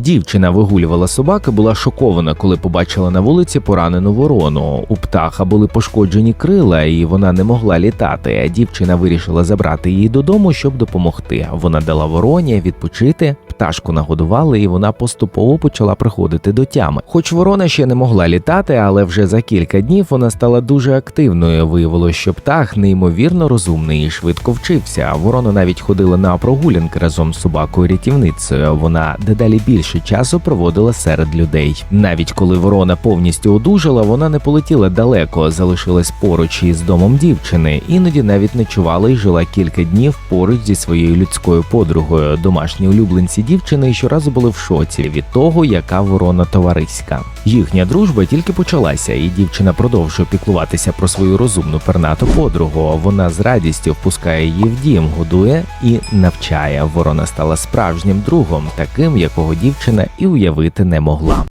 Дівчина вигулювала собаки, була шокована, коли побачила на вулиці поранену ворону. У птаха були пошкоджені крила, і вона не могла літати. Дівчина вирішила забрати її додому, щоб допомогти. Вона дала вороні відпочити. Пташку нагодували, і вона поступово почала приходити до тями. Хоч ворона ще не могла літати, але вже за кілька днів вона стала дуже активною. Виявилося, що птах неймовірно розумний і швидко вчився. Ворона навіть ходила на прогулянки разом з собакою рятівницею. Вона дедалі більше часу проводила серед людей. Навіть коли ворона повністю одужала, вона не полетіла далеко, залишилась поруч із домом дівчини. Іноді навіть ночувала і жила кілька днів поруч зі своєю людською подругою. Домашні улюбленці дівчини щоразу були в шоці від того, яка ворона товариська. Їхня дружба тільки почалася, і дівчина продовжує піклуватися про свою розумну пернату подругу. Вона з радістю впускає її в дім, годує і навчає. Ворона стала справжнім другом, таким, якого дівчина і уявити не могла.